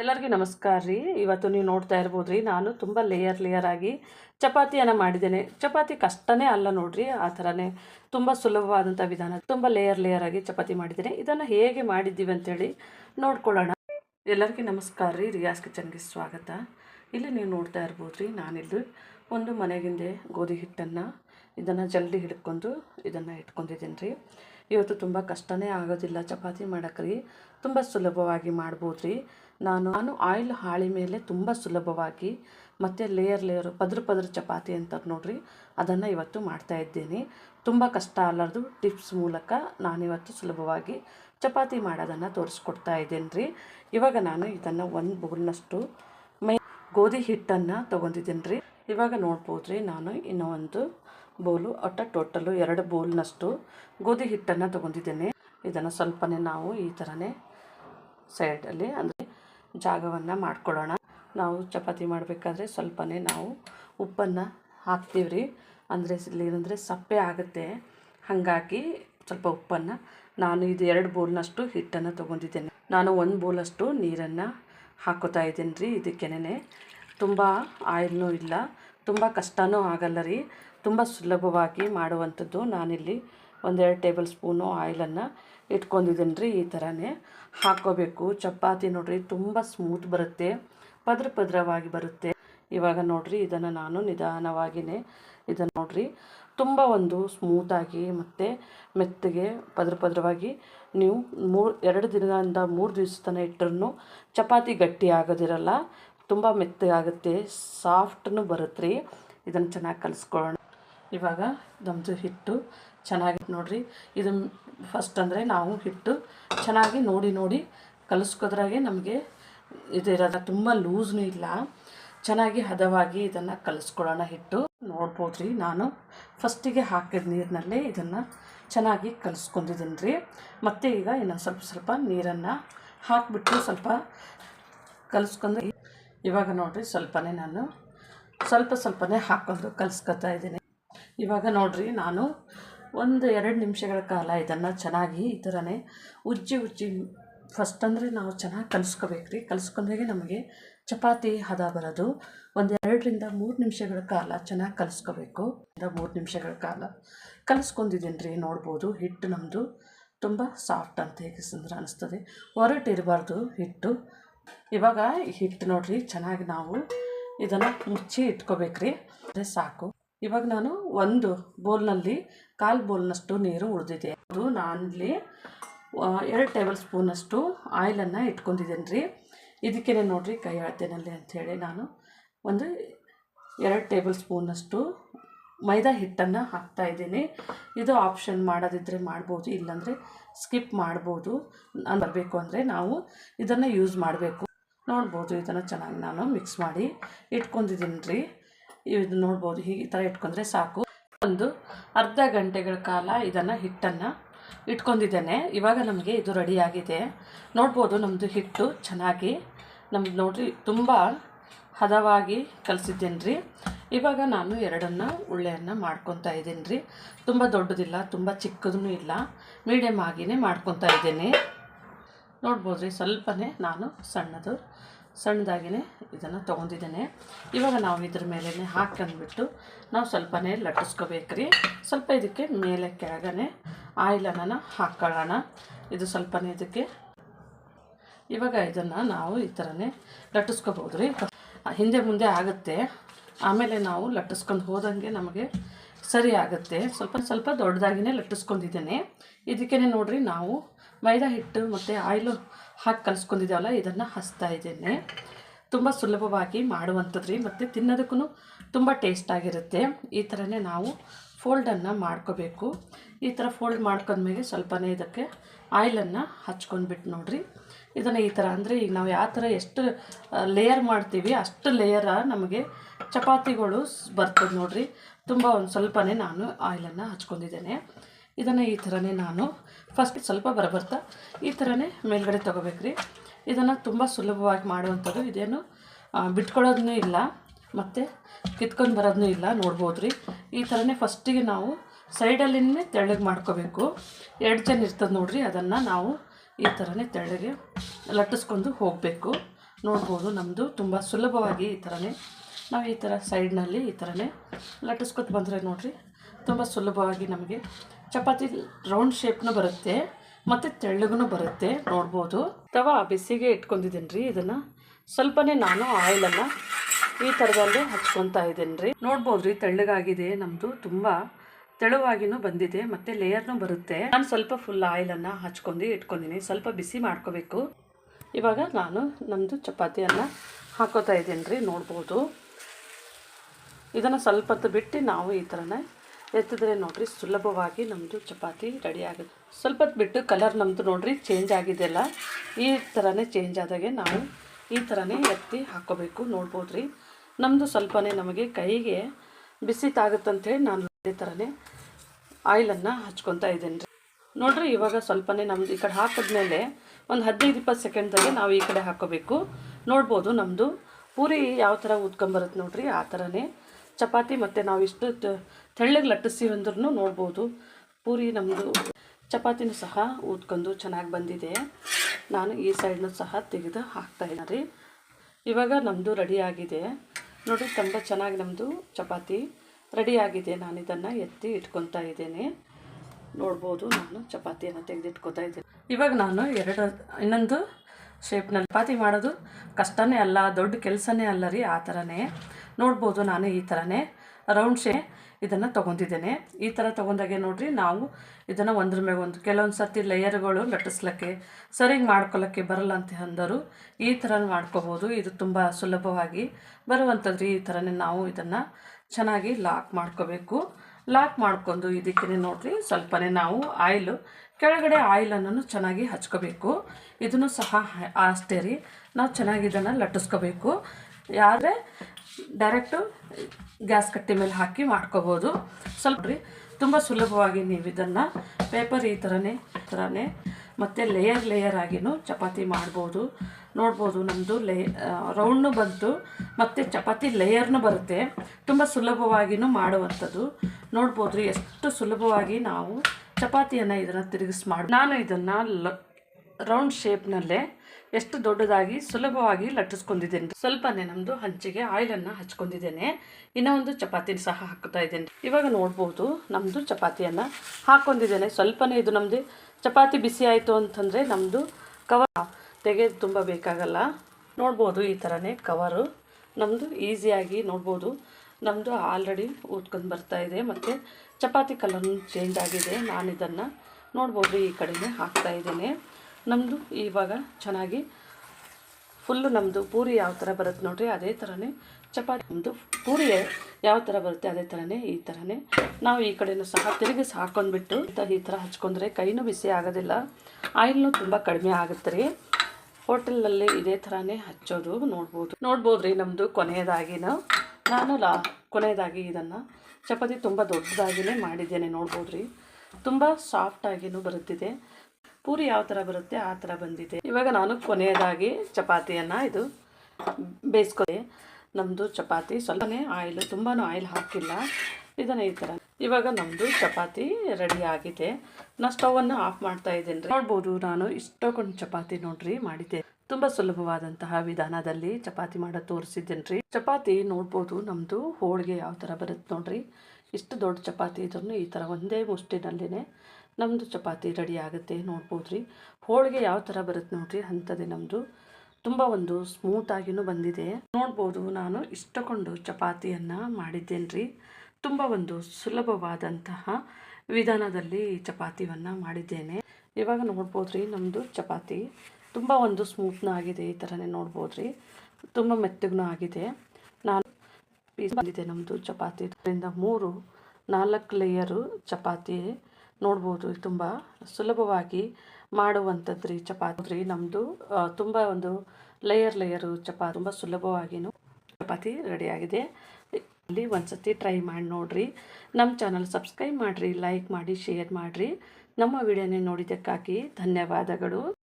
ಎಲ್ಲರಿಗೂ ನಮಸ್ಕಾರ ರೀ. ಇವತ್ತು ನೀವು ನೋಡ್ತಾ ಇರ್ಬೋದು ರೀ ನಾನು ತುಂಬ ಲೇಯರ್ ಲೇಯರ್ ಆಗಿ ಚಪಾತಿಯನ್ನು ಮಾಡಿದ್ದೇನೆ. ಚಪಾತಿ ಕಷ್ಟನೇ ಅಲ್ಲ ನೋಡಿರಿ, ಆ ಥರನೇ ತುಂಬ ಸುಲಭವಾದಂಥ ವಿಧಾನ. ತುಂಬ ಲೇಯರ್ ಲೇಯರ್ ಆಗಿ ಚಪಾತಿ ಮಾಡಿದ್ದೇನೆ. ಇದನ್ನು ಹೇಗೆ ಮಾಡಿದ್ದೀವಿ ಅಂತೇಳಿ ನೋಡ್ಕೊಳ್ಳೋಣ. ಎಲ್ಲರಿಗೂ ನಮಸ್ಕಾರ ರೀ. ರಿಯಾಸ್ ಕಿಚನ್ಗೆ ಸ್ವಾಗತ. ಇಲ್ಲಿ ನೀವು ನೋಡ್ತಾ ಇರ್ಬೋದು ರೀ ನಾನಿಲ್ಲಿ ಒಂದು ಮನೆಗಿಂದೆ ಗೋಧಿ ಹಿಟ್ಟನ್ನು, ಇದನ್ನು ಜಲ್ದಿ ಹಿಡ್ಕೊಂಡು ಇದನ್ನು ಇಟ್ಕೊಂಡಿದ್ದೀನಿ ರೀ. ಇವತ್ತು ತುಂಬ ಕಷ್ಟನೇ ಆಗೋದಿಲ್ಲ. ಚಪಾತಿ ಮಾಡಕ್ಕೆ ರೀ. ತುಂಬ ಸುಲಭವಾಗಿ ಮಾಡ್ಬೋದು ರೀ ನಾನು ನಾನು ಆಯಿಲ್ ಹಾಳಿ ಮೇಲೆ ತುಂಬ ಸುಲಭವಾಗಿ ಮತ್ತು ಲೇಯರ್ ಲೇಯರ್ ಪದ್ರ ಪದ್ರ ಚಪಾತಿ ಅಂತಾರೆ ನೋಡ್ರಿ. ಅದನ್ನು ಇವತ್ತು ಮಾಡ್ತಾ ಇದ್ದೀನಿ. ತುಂಬ ಕಷ್ಟ ಅಲ್ಲದು ಟಿಪ್ಸ್ ಮೂಲಕ ನಾನಿವತ್ತು ಸುಲಭವಾಗಿ ಚಪಾತಿ ಮಾಡೋದನ್ನು ತೋರಿಸ್ಕೊಡ್ತಾ ಇದ್ದೀನಿ ರೀ ಇವಾಗ ನಾನು ಇದನ್ನು ಒಂದು ಬೌಲ್ನಷ್ಟು ಮೈ ಗೋಧಿ ಹಿಟ್ಟನ್ನು ತೊಗೊಂಡಿದ್ದೀನಿ ರೀ ಇವಾಗ ನೋಡ್ಬೋದು ರೀ ನಾನು ಇನ್ನೂ ಒಂದು ಬೌಲು ಒಟ್ಟ ಟೋಟಲು ಎರಡು ಬೌಲ್ನಷ್ಟು ಗೋಧಿ ಹಿಟ್ಟನ್ನು ತೊಗೊಂಡಿದ್ದೇನೆ. ಇದನ್ನು ಸ್ವಲ್ಪನೇ ನಾವು ಈ ಥರನೇ ಸೈಡಲ್ಲಿ ಅಂದರೆ ಜಾಗವನ್ನು ಮಾಡ್ಕೊಳ್ಳೋಣ. ನಾವು ಚಪಾತಿ ಮಾಡಬೇಕಾದ್ರೆ ಸ್ವಲ್ಪನೇ ನಾವು ಉಪ್ಪನ್ನು ಹಾಕ್ತೀವಿ ರೀ ಅಂದರೆ ಏನಂದರೆ ಸಪ್ಪೆ ಆಗುತ್ತೆ. ಹಾಗಾಗಿ ಸ್ವಲ್ಪ ಉಪ್ಪನ್ನು ನಾನು ಇದು ಎರಡು ಬೌಲ್ನಷ್ಟು ಹಿಟ್ಟನ್ನು ತೊಗೊಂಡಿದ್ದೇನೆ. ನಾನು ಒಂದು ಬೌಲಷ್ಟು ನೀರನ್ನು ಹಾಕೋತಾ ಇದ್ದೀನಿ ರೀ ಇದಕ್ಕೇನೆ ತುಂಬ ಆಯಿಲ್ನೂ ಇಲ್ಲ, ತುಂಬ ಕಷ್ಟವೂ ಆಗಲ್ಲ ರೀ. ತುಂಬ ಸುಲಭವಾಗಿ ಮಾಡುವಂಥದ್ದು ನಾನಿಲ್ಲಿ ಒಂದೆರಡು ಟೇಬಲ್ ಸ್ಪೂನು ಆಯಿಲನ್ನು ಇಟ್ಕೊಂಡಿದ್ದೀನಿ ರೀ ಈ ಥರನೇ. ಹಾಕ್ಕೋಬೇಕು. ಚಪಾತಿ ನೋಡಿರಿ ತುಂಬ ಸ್ಮೂತ್ ಬರುತ್ತೆ. ಪದ್ರ ಪದ್ರವಾಗಿ ಬರುತ್ತೆ. ಇವಾಗ ನೋಡಿರಿ ಇದನ್ನು ನಾನು ನಿಧಾನವಾಗಿಯೇ ಇದನ್ನು ನೋಡಿರಿ ತುಂಬ ಒಂದು ಸ್ಮೂತಾಗಿ ಮತ್ತು ಮೆತ್ತಗೆ ಪದ್ರ ಪದ್ರವಾಗಿ ನೀವು ಮೂರು, ಎರಡು ದಿನದಿಂದ ಮೂರು ದಿವಸ ತನಕ ಇಟ್ಟರೂ ಚಪಾತಿ ಗಟ್ಟಿ ಆಗೋದಿರಲ್ಲ. ತುಂಬ ಮೆತ್ತಗಾಗುತ್ತೆ. ಸಾಫ್ಟ್ನು ಬರುತ್ತೆ ರೀ ಇದನ್ನು ಚೆನ್ನಾಗಿ ಕಲಿಸ್ಕೊಳ್ಳೋಣ. ಇವಾಗ ನಮ್ಮದು ಹಿಟ್ಟು ಚೆನ್ನಾಗಿ ನೋಡಿರಿ. ಇದು ಫಸ್ಟ್ ಅಂದರೆ ನಾವು ಹಿಟ್ಟು ಚೆನ್ನಾಗಿ ನೋಡಿ ನೋಡಿ ಕಲಿಸ್ಕೋದ್ರಾಗೆ ನಮಗೆ ಇದಿರೋದ ತುಂಬ ಲೂಸ್ನೂ ಇಲ್ಲ. ಚೆನ್ನಾಗಿ ಹದವಾಗಿ ಇದನ್ನು ಕಲಿಸ್ಕೊಳ್ಳೋಣ ಹಿಟ್ಟು. ನೋಡ್ಬೋದು ರೀ ನಾನು ಫಸ್ಟಿಗೆ ಹಾಕಿದ ನೀರಿನಲ್ಲೇ ಇದನ್ನು ಚೆನ್ನಾಗಿ ಕಲಿಸ್ಕೊಂಡಿದ್ದೀನಿ ರೀ ಮತ್ತು ಈಗ ಇನ್ನೊಂದು ಸ್ವಲ್ಪ ಸ್ವಲ್ಪ ನೀರನ್ನು ಹಾಕಿಬಿಟ್ಟು ಸ್ವಲ್ಪ ಕಲಿಸ್ಕೊಂಡು ಇವಾಗ ನೋಡಿರಿ ಸ್ವಲ್ಪನೇ ನಾನು ಸ್ವಲ್ಪ ಸ್ವಲ್ಪನೇ ಹಾಕೋದು ಕಲಿಸ್ಕೊತಾ ಇದ್ದೀನಿ. ಇವಾಗ ನೋಡಿರಿ, ನಾನು ಒಂದು ಎರಡು ನಿಮಿಷಗಳ ಕಾಲ ಇದನ್ನು ಚೆನ್ನಾಗಿ ಈ ಥರನೇ ಉಜ್ಜಿ ಉಜ್ಜಿ ಫಸ್ಟ್ ಅಂದರೆ ನಾವು ಚೆನ್ನಾಗಿ ಕಲಿಸ್ಕೋಬೇಕು ರೀ ಕಲಿಸ್ಕೊಂಡಾಗೆ ನಮಗೆ ಚಪಾತಿ ಹದ ಬರೋದು. ಒಂದು ಎರಡರಿಂದ ಮೂರು ನಿಮಿಷಗಳ ಕಾಲ ಚೆನ್ನಾಗಿ ಕಲಿಸ್ಕೋಬೇಕು. ಮೂರು ನಿಮಿಷಗಳ ಕಾಲ ಕಲಿಸ್ಕೊಂಡಿದ್ದೀನಿ ರೀ ನೋಡ್ಬೋದು ಹಿಟ್ಟು ನಮ್ಮದು ತುಂಬ ಸಾಫ್ಟ್ ಅಂತ ಹೇಗೆ ಅನಿಸ್ತದೆ. ಹೊರಟಿರಬಾರ್ದು ಹಿಟ್ಟು. ಇವಾಗ ಹಿಟ್ಟು ನೋಡಿರಿ, ಚೆನ್ನಾಗಿ ನಾವು ಇದನ್ನು ಮುಚ್ಚಿ ಇಟ್ಕೋಬೇಕ್ರಿ. ಅದೇ ಸಾಕು. ಇವಾಗ ನಾನು ಒಂದು ಬೌಲ್ನಲ್ಲಿ ಕಾಲು ಬೌಲ್ನಷ್ಟು ನೀರು ಉಳಿದಿದೆ. ಅದು ನಾನಲ್ಲಿ ಎರಡು ಟೇಬಲ್ ಸ್ಪೂನಷ್ಟು ಆಯಿಲನ್ನು ಇಟ್ಕೊಂಡಿದ್ದೇನೆ ರೀ ಇದಕ್ಕೇ ನೋಡಿರಿ ಕೈ ಆಳ್ತೇನಲ್ಲಿ ಅಂಥೇಳಿ ನಾನು ಒಂದು ಎರಡು ಟೇಬಲ್ ಸ್ಪೂನಷ್ಟು ಮೈದಾ ಹಿಟ್ಟನ್ನು ಹಾಕ್ತಾಯಿದ್ದೀನಿ ಇದು ಆಪ್ಷನ್ ಮಾಡೋದಿದ್ದರೆ ಮಾಡ್ಬೋದು, ಇಲ್ಲಾಂದರೆ ಸ್ಕಿಪ್ ಮಾಡ್ಬೋದು. ನಾನು ಬರಬೇಕು ಅಂದರೆ ನಾವು ಇದನ್ನು ಯೂಸ್ ಮಾಡಬೇಕು. ನೋಡ್ಬೋದು, ಇದನ್ನು ಚೆನ್ನಾಗಿ ನಾನು ಮಿಕ್ಸ್ ಮಾಡಿ ಇಟ್ಕೊಂಡಿದ್ದೀನಿ ರೀ ಇದು ನೋಡ್ಬೋದು. ಹೀಗೆ ಈ ಥರ ಇಟ್ಕೊಂಡ್ರೆ ಸಾಕು. ಒಂದು ಅರ್ಧ ಗಂಟೆಗಳ ಕಾಲ ಇದನ್ನು ಹಿಟ್ಟನ್ನು ಇಟ್ಕೊಂಡಿದ್ದೇನೆ. ಇವಾಗ ನಮಗೆ ಇದು ರೆಡಿಯಾಗಿದೆ ನೋಡ್ಬೋದು ನಮ್ಮದು ಹಿಟ್ಟು ಚೆನ್ನಾಗಿ. ನಮ್ದು ನೋಡಿರಿ, ತುಂಬ ಹದವಾಗಿ ಕಲಿಸಿದ್ದೇನೆ ರೀ ಇವಾಗ ನಾನು ಎರಡನ್ನು ಉಳ್ಳೆಯನ್ನು ಮಾಡ್ಕೊತಾ ಇದ್ದೀನಿ ರೀ ತುಂಬ ದೊಡ್ಡದಿಲ್ಲ, ತುಂಬ ಚಿಕ್ಕದೂ ಇಲ್ಲ. ಮೀಡಿಯಮ್ ಆಗಿಯೇ ಮಾಡ್ಕೊತಾ ಇದ್ದೀನಿ. ನೋಡ್ಬೋದು ರೀ ಸ್ವಲ್ಪನೇ ನಾನು ಸಣ್ಣದು ಸಣ್ಣದಾಗಿಯೇ ಇದನ್ನು ತೊಗೊಂಡಿದ್ದೇನೆ. ಇವಾಗ ನಾವು ಇದ್ರ ಮೇಲೆ ಹಾಕೊಂಡ್ಬಿಟ್ಟು ನಾವು ಸ್ವಲ್ಪನೇ ಲಟ್ಟಿಸ್ಕೋಬೇಕು ರೀ ಸ್ವಲ್ಪ ಇದಕ್ಕೆ ಮೇಲೆ ಕೆಳಗನೆ ಆಯಿಲನ್ನು ಹಾಕ್ಕೊಳ್ಳೋಣ ಇದು ಸ್ವಲ್ಪನೇ ಇದಕ್ಕೆ. ಇವಾಗ ಇದನ್ನು ನಾವು ಈ ಥರನೇ ಲಟ್ಟಿಸ್ಕೋಬೋದು ರೀ ಹಿಂದೆ ಮುಂದೆ ಆಗುತ್ತೆ. ಆಮೇಲೆ ನಾವು ಲಟ್ಟಿಸ್ಕೊಂಡು ಹೋದಂಗೆ ನಮಗೆ ಸರಿ ಆಗುತ್ತೆ. ಸ್ವಲ್ಪ ಸ್ವಲ್ಪ ದೊಡ್ಡದಾಗಿನೇ ಲಟ್ಟಿಸ್ಕೊಂಡಿದ್ದೇನೆ. ಇದಕ್ಕೇ ನೋಡಿರಿ ನಾವು ಮೈದಾ ಹಿಟ್ಟು ಮತ್ತು ಆಯಿಲು ಹಾಕಿ ಕಲಿಸ್ಕೊಂಡಿದ್ದೇವಲ್ಲ ಇದನ್ನು ಹಚ್ತಾ ಇದ್ದೇನೆ. ತುಂಬ ಸುಲಭವಾಗಿ ಮಾಡುವಂಥದ್ರಿ, ಮತ್ತು ತಿನ್ನೋದಕ್ಕೂ ತುಂಬ ಟೇಸ್ಟಾಗಿರುತ್ತೆ ಈ ಥರನೇ ನಾವು ಫೋಲ್ಡನ್ನು ಮಾಡ್ಕೋಬೇಕು. ಈ ಥರ ಫೋಲ್ಡ್ ಮಾಡ್ಕೊಂಡ್ಮೇಲೆ ಸ್ವಲ್ಪನೇ ಇದಕ್ಕೆ ಆಯಿಲನ್ನು ಹಚ್ಕೊಂಡ್ಬಿಟ್ಟು ನೋಡಿರಿ. ಇದನ್ನು ಈ ಥರ ಅಂದರೆ ಈಗ ನಾವು ಯಾವ ಥರ ಎಷ್ಟು ಲೇಯರ್ ಮಾಡ್ತೀವಿ, ಅಷ್ಟು ಲೇಯರ ನಮಗೆ ಚಪಾತಿಗಳು ಬರ್ತದೆ ನೋಡಿರಿ. ತುಂಬ ಒಂದು ಸ್ವಲ್ಪನೇ ನಾನು ಆಯಿಲನ್ನು ಹಚ್ಕೊಂಡಿದ್ದೇನೆ. ಇದನ್ನು ಈ ಥರನೇ ನಾನು ಫಸ್ಟ್ ಸ್ವಲ್ಪ ಬರಬರ್ತಾ ಈ ಥರನೇ ಮೇಲ್ಗಡೆ ತೊಗೋಬೇಕ್ರಿ. ಇದನ್ನು ತುಂಬ ಸುಲಭವಾಗಿ ಮಾಡುವಂಥದ್ದು ಇದೇನು ಬಿಟ್ಕೊಳ್ಳೋದನ್ನೂ ಇಲ್ಲ, ಮತ್ತು ಕಿತ್ಕೊಂಡು ಬರೋದನ್ನೂ ಇಲ್ಲ ನೋಡ್ಬೋದು ರೀ ಈ ಥರನೇ ಫಸ್ಟಿಗೆ ನಾವು ಸೈಡಲ್ಲಿನೇ ತೆಳ್ಳಗೆ ಮಾಡ್ಕೋಬೇಕು. ಎರಡು ಜನ ಇರ್ತದೆ ನೋಡಿರಿ, ಅದನ್ನು ನಾವು ಈ ಥರನೇ ತೆಳ್ಳಗೆ ಲಟ್ಟಿಸ್ಕೊಂಡು ಹೋಗಬೇಕು. ನೋಡ್ಬೋದು ನಮ್ಮದು ತುಂಬ ಸುಲಭವಾಗಿ ಈ ಥರನೇ, ನಾವು ಈ ಥರ ಸೈಡ್ನಲ್ಲಿ ಈ ಥರನೇ ಲಟ್ಟಿಸ್ಕೊತ ಬಂದರೆ ನೋಡಿರಿ, ತುಂಬ ಸುಲಭವಾಗಿ ನಮಗೆ ಚಪಾತಿ ರೌಂಡ್ ಶೇಪ್ನು ಬರುತ್ತೆ, ಮತ್ತು ತೆಳ್ಳಗೂ ಬರುತ್ತೆ, ನೋಡ್ಬೋದು. ತವಾ ಬಿಸಿಗೆ ಇಟ್ಕೊಂಡಿದ್ದೀನಿ ರೀ ಇದನ್ನು. ಸ್ವಲ್ಪನೇ ನಾನು ಆಯಿಲನ್ನು ಈ ಥರದಲ್ಲೇ ಹಚ್ಕೊತಾ ಇದ್ದೀನಿ ರೀ ನೋಡ್ಬೋದು ರೀ ತೆಳ್ಳಗಾಗಿದೆ ನಮ್ಮದು ತುಂಬ ತೆಳುವಾಗಿನೂ ಬಂದಿದೆ, ಮತ್ತು ಲೇಯರ್ನೂ ಬರುತ್ತೆ. ನಾನು ಸ್ವಲ್ಪ ಫುಲ್ ಆಯಿಲನ್ನು ಹಚ್ಕೊಂಡು ಇಟ್ಕೊಂಡಿನಿ, ಸ್ವಲ್ಪ ಬಿಸಿ ಮಾಡ್ಕೋಬೇಕು. ಇವಾಗ ನಾನು ನಮ್ಮದು ಚಪಾತಿಯನ್ನು ಹಾಕೋತಾ ಇದ್ದೀನಿ ರೀ ನೋಡ್ಬೋದು. ಇದನ್ನು ಸ್ವಲ್ಪ ಹೊತ್ತು ಬಿಟ್ಟು ನಾವು ಈ ಥರನೇ ಎತ್ತಿದ್ರೆ ನೋಡ್ರಿ, ಸುಲಭವಾಗಿ ನಮ್ಮದು ಚಪಾತಿ ರೆಡಿ ಆಗುತ್ತೆ. ಸ್ವಲ್ಪ ಬಿಟ್ಟು ಕಲರ್ ನಮ್ಮದು ನೋಡ್ರಿ ಚೇಂಜ್ ಆಗಿದೆಯಲ್ಲ, ಈ ಥರನೇ ಚೇಂಜ್ ಆದಾಗೆ ನಾವು ಈ ಥರನೇ ಎತ್ತಿ ಹಾಕ್ಕೋಬೇಕು ನೋಡ್ಬೋದು ರೀ ನಮ್ಮದು ಸ್ವಲ್ಪನೇ ನಮಗೆ ಕೈಗೆ ಬಿಸಿ ತಾಗುತ್ತಂತೇಳಿ ನಾನು ಇದೇ ಥರನೇ ಆಯಿಲನ್ನು ಹಚ್ಕೊತಾ ಇದ್ದೀನಿ ರೀ ನೋಡ್ರಿ, ಇವಾಗ ಸ್ವಲ್ಪನೇ ನಮ್ದು ಈ ಕಡೆ ಹಾಕಿದ್ಮೇಲೆ ಒಂದು ಹದಿನೈದು ಇಪ್ಪತ್ತು ಸೆಕೆಂಡ್ದಾಗೆ ನಾವು ಈ ಕಡೆ ಹಾಕೋಬೇಕು. ನೋಡ್ಬೋದು ನಮ್ಮದು ಪೂರಿ ಯಾವ ಥರ ಉದ್ಕೊಂಬರುತ್ತೆ ನೋಡ್ರಿ, ಆ ಥರನೇ ಚಪಾತಿ ಮತ್ತು ನಾವು ಇಷ್ಟು ತೆಳ್ಳಗೆ ಲಟ್ಟಿಸಿ ಅಂದ್ರೂ ನೋಡ್ಬೋದು. ಪೂರಿ ನಮ್ಮದು ಚಪಾತಿನೂ ಸಹ ಊದ್ಕೊಂಡು ಚೆನ್ನಾಗಿ ಬಂದಿದೆ. ನಾನು ಈ ಸೈಡ್ನೂ ಸಹ ತೆಗೆದು ಹಾಕ್ತಾ ಇದ್ದೀನಿ. ರೀ ಇವಾಗ ನಮ್ಮದು ರೆಡಿಯಾಗಿದೆ ನೋಡಿ, ತುಂಬ ಚೆನ್ನಾಗಿ ನಮ್ಮದು ಚಪಾತಿ ರೆಡಿಯಾಗಿದೆ ನಾನು ಇದನ್ನು ಎತ್ತಿ ಇಟ್ಕೊತಾ ಇದ್ದೀನಿ. ನೋಡ್ಬೋದು ನಾನು ಚಪಾತಿಯನ್ನು ತೆಗೆದಿಟ್ಕೊತಾ ಇದ್ದೀನಿ. ಇವಾಗ ನಾನು ಎರಡು, ಇನ್ನೊಂದು ಶೇಪ್ನಲ್ಲಿ ಚಪಾತಿ ಮಾಡೋದು ಕಷ್ಟನೇ ಅಲ್ಲ, ದೊಡ್ಡ ಕೆಲಸನೇ ಅಲ್ಲ ರೀ, ಆ ಥರನೇ ನೋಡ್ಬೋದು ನಾನು ಈ ಥರನೇ ರೌಂಡ್ ಶೇ ಇದನ್ನು ತೊಗೊಂಡಿದ್ದೇನೆ. ಈ ಥರ ತೊಗೊಂಡಾಗೆ ನೋಡಿರಿ ನಾವು ಇದನ್ನು ಒಂದ್ರ ಮೇಲೆ ಒಂದು ಕೆಲವೊಂದು ಸರ್ತಿ ಲೇಯರ್ಗಳು ಲಟ್ಟಿಸ್ಲಿಕ್ಕೆ, ಸರಿಗೆ ಮಾಡ್ಕೊಳ್ಳೋಕ್ಕೆ ಬರಲ್ಲ ಅಂತ ಅಂದರು. ಈ ಥರ ಮಾಡ್ಕೋಬೋದು. ಇದು ತುಂಬ ಸುಲಭವಾಗಿ ಬರುವಂಥದ್ದು ಈ ಥರನೇ ನಾವು ಇದನ್ನು ಚೆನ್ನಾಗಿ ಲಾಕ್ ಮಾಡ್ಕೋಬೇಕು. ಲಾಕ್ ಮಾಡ್ಕೊಂಡು ಇದಕ್ಕೆ ನೋಡಿರಿ ಸ್ವಲ್ಪನೇ ನಾವು ಆಯಿಲು ಕೆಳಗಡೆ ಆಯಿಲನ್ನು ಚೆನ್ನಾಗಿ ಹಚ್ಕೋಬೇಕು. ಇದನ್ನು ಸಹ ಅಷ್ಟೇ ರೀ. ನಾವು ಚೆನ್ನಾಗಿ ಇದನ್ನು ಲಟ್ಟಿಸ್ಕೋಬೇಕು. ಯಾರೇ ಡೈರೆಕ್ಟು ಗ್ಯಾಸ್ ಕಟ್ಟಿ ಮೇಲೆ ಹಾಕಿ ಮಾಡ್ಕೋಬೋದು. ಸ್ವಲ್ಪ ರೀ ತುಂಬ ಸುಲಭವಾಗಿ ನೀವು ಇದನ್ನು ಪೇಪರ್ ಈ ಥರನೇ ಥರನೇ ಮತ್ತು ಲೇಯರ್ ಲೇಯರ್ ಆಗಿನೂ ಚಪಾತಿ ಮಾಡ್ಬೋದು. ನೋಡ್ಬೋದು ನಮ್ಮದು ಲೇ ರೌಂಡ್ನು ಬಂತು, ಮತ್ತು ಚಪಾತಿ ಲೇಯರ್ನು ಬರುತ್ತೆ. ತುಂಬ ಸುಲಭವಾಗಿಯೂ ಮಾಡುವಂಥದ್ದು. ನೋಡ್ಬೋದು ಎಷ್ಟು ಸುಲಭವಾಗಿ ನಾವು ಚಪಾತಿಯನ್ನು ಇದನ್ನು ತಿರುಗಿಸಿ ಮಾಡಿ, ನಾನು ಇದನ್ನು ಲ ರೌಂಡ್ ಶೇಪ್ನಲ್ಲೇ ಎಷ್ಟು ದೊಡ್ಡದಾಗಿ ಸುಲಭವಾಗಿ ಲಟ್ಟಿಸ್ಕೊಂಡಿದ್ದೇನೆ ಸ್ವಲ್ಪನೇ ನಮ್ಮದು ಹಂಚಿಗೆ ಆಯಿಲನ್ನು ಹಚ್ಕೊಂಡಿದ್ದೇನೆ. ಇನ್ನೂ ಒಂದು ಚಪಾತಿನ ಸಹ ಹಾಕ್ತಾ ಇದ್ದೇನೆ ಇವಾಗ ನೋಡ್ಬೋದು ನಮ್ಮದು ಚಪಾತಿಯನ್ನು ಹಾಕೊಂಡಿದ್ದೇನೆ ಸ್ವಲ್ಪನೇ ಇದು ನಮ್ಮದು ಚಪಾತಿ ಬಿಸಿ ಆಯಿತು ಅಂತಂದರೆ ನಮ್ಮದು ಕವರ್ ತೆಗೆದು ತುಂಬ ಬೇಕಾಗಲ್ಲ. ನೋಡ್ಬೋದು ಈ ಥರನೇ ಕವರು. ನಮ್ಮದು ಈಸಿಯಾಗಿ ನೋಡ್ಬೋದು. ನಮ್ಮದು ಆಲ್ರೆಡಿ ಊದ್ಕೊಂಡು ಬರ್ತಾ ಇದೆ ಮತ್ತು ಚಪಾತಿ ಕಲರ್ ಚೇಂಜ್ ಆಗಿದೆ. ನಾನು ಇದನ್ನು ನೋಡ್ಬೋದು ಈ ಕಡೆನೇ ಹಾಕ್ತಾ ಇದ್ದೇನೆ. ನಮ್ಮದು ಇವಾಗ ಚೆನ್ನಾಗಿ ಫುಲ್ಲು ನಮ್ಮದು ಪೂರಿ ಯಾವ ಥರ ಬರುತ್ತೆ ನೋಡಿರಿ, ಅದೇ ಥರನೇ ಚಪಾತಿ ನಮ್ಮದು ಪೂರಿ ಯಾವ ಥರ ಬರುತ್ತೆ ಅದೇ ಥರನೇ ಈ ಥರನೇ ನಾವು ಈ ಕಡೆನೂ ಸಹ ತಿರುಗಿಸಿ ಹಾಕೊಂಡ್ಬಿಟ್ಟು ಈ ಥರ- ಹಚ್ಕೊಂಡ್ರೆ ಕೈನೂ ಬಿಸಿ ಆಗೋದಿಲ್ಲ. ಆಯಿಲ್ನೂ ತುಂಬ ಕಡಿಮೆ ಆಗುತ್ತೆ ರೀ. ಹೋಟೆಲ್ನಲ್ಲಿ ಇದೇ ಥರನೇ ಹಚ್ಚೋದು ನೋಡ್ಬೋದು. ನೋಡ್ಬೋದು ರೀ ನಮ್ಮದು ಕೊನೆಯದಾಗಿನ. ನಾನು ಲಾ ಕೊನೆಯದಾಗಿ ಇದನ್ನು ಚಪಾತಿ ತುಂಬ ದೊಡ್ಡದಾಗಿಯೇ ಮಾಡಿದ್ದೇನೆ ನೋಡ್ಬೋದು ರೀ ತುಂಬ ಸಾಫ್ಟಾಗಿಯೂ ಬರುತ್ತಿದೆ. ಪೂರಿ ಯಾವ ಥರ ಬರುತ್ತೆ ಆ ಥರ ಬಂದಿದೆ. ಇವಾಗ ನಾನು ಕೊನೆಯದಾಗಿ ಚಪಾತಿಯನ್ನು ಇದು ಬೇಯಿಸ್ಕೊದೆ ನಮ್ಮದು ಚಪಾತಿ ಸ್ವಲ್ಪನೇ ಆಯಿಲ್ ತುಂಬಾ ಆಯಿಲ್ ಹಾಕಿಲ್ಲ. ಇದನ್ನು ಈ ಥರ ಇವಾಗ ನಮ್ಮದು ಚಪಾತಿ ರೆಡಿ ಆಗಿದೆ. ನಾನು ಸ್ಟವನ್ನು ಆಫ್ ಮಾಡ್ತಾ ಇದ್ದೀನಿ ರೀ. ನೋಡ್ಬೋದು ನಾನು ಇಷ್ಟೊಂದು ಚಪಾತಿ ನೋಡ್ರಿ ಮಾಡಿದ್ದೆ. ತುಂಬ ಸುಲಭವಾದಂತಹ ವಿಧಾನದಲ್ಲಿ ಚಪಾತಿ ಮಾಡೋದು ತೋರಿಸಿದ್ದೇನೆ ರೀ. ಚಪಾತಿ ನೋಡ್ಬೋದು ನಮ್ಮದು ಹೋಳಿಗೆ ಯಾವ ಥರ ಬರುತ್ತೆ ನೋಡ್ರಿ. ಇಷ್ಟು ದೊಡ್ಡ ಚಪಾತಿ ಇದನ್ನು ಈ ಥರ ಒಂದೇ ಮುಷ್ಟಿನಲ್ಲೇ ನಮ್ಮದು ಚಪಾತಿ ರೆಡಿ ಆಗುತ್ತೆ ನೋಡ್ಬೋದು ರೀ ಹೋಳಿಗೆ ಯಾವ ಥರ ಬರುತ್ತೆ ನೋಡ್ರಿ, ಅಂಥದ್ದೇ ನಮ್ಮದು ತುಂಬ ಒಂದು ಸ್ಮೂತಾಗಿಯೂ ಬಂದಿದೆ. ನೋಡ್ಬೋದು ನಾನು ಇಷ್ಟಕೊಂಡು ಚಪಾತಿಯನ್ನು ಮಾಡಿದ್ದೇನೆ ರೀ ತುಂಬ ಒಂದು ಸುಲಭವಾದಂತಹ ವಿಧಾನದಲ್ಲಿ ಚಪಾತಿಯನ್ನು ಮಾಡಿದ್ದೇನೆ. ಇವಾಗ ನೋಡ್ಬೋದು ರೀ ನಮ್ಮದು ಚಪಾತಿ. ತುಂಬ ಒಂದು ಸ್ಮೂತ್ನ ಆಗಿದೆ ಈ ಥರನೇ ನೋಡ್ಬೋದು ರೀ ತುಂಬ ಮೆತ್ತಗೂ ಆಗಿದೆ. ನಾನು ಬಂದಿದೆ ನಮ್ಮದು ಚಪಾತಿ. ಇದರಿಂದ ಮೂರು ನಾಲ್ಕು ಲೇಯರು ಚಪಾತಿ ನೋಡ್ಬೋದು ತುಂಬ ಸುಲಭವಾಗಿ ಮಾಡುವಂಥದ್ದು ರೀ ಚಪಾತಿ. ರೀ ನಮ್ಮದು ತುಂಬ ಒಂದು ಲೇಯರ್ ಲೇಯರು ಚಪಾತಿ, ತುಂಬ ಸುಲಭವಾಗಿಯೂ ಚಪಾತಿ ರೆಡಿಯಾಗಿದೆ. ಇಲ್ಲಿ ಒಂದ್ಸತಿ ಟ್ರೈ ಮಾಡಿ ನೋಡಿರಿ. ನಮ್ಮ ಚಾನಲ್ ಸಬ್ಸ್ಕ್ರೈಬ್ ಮಾಡಿರಿ ಲೈಕ್ ಮಾಡಿ ಶೇರ್ ಮಾಡಿರಿ. ನಮ್ಮ ವಿಡಿಯೋನೇ ನೋಡಿದ್ದಕ್ಕಾಗಿ ಧನ್ಯವಾದಗಳು.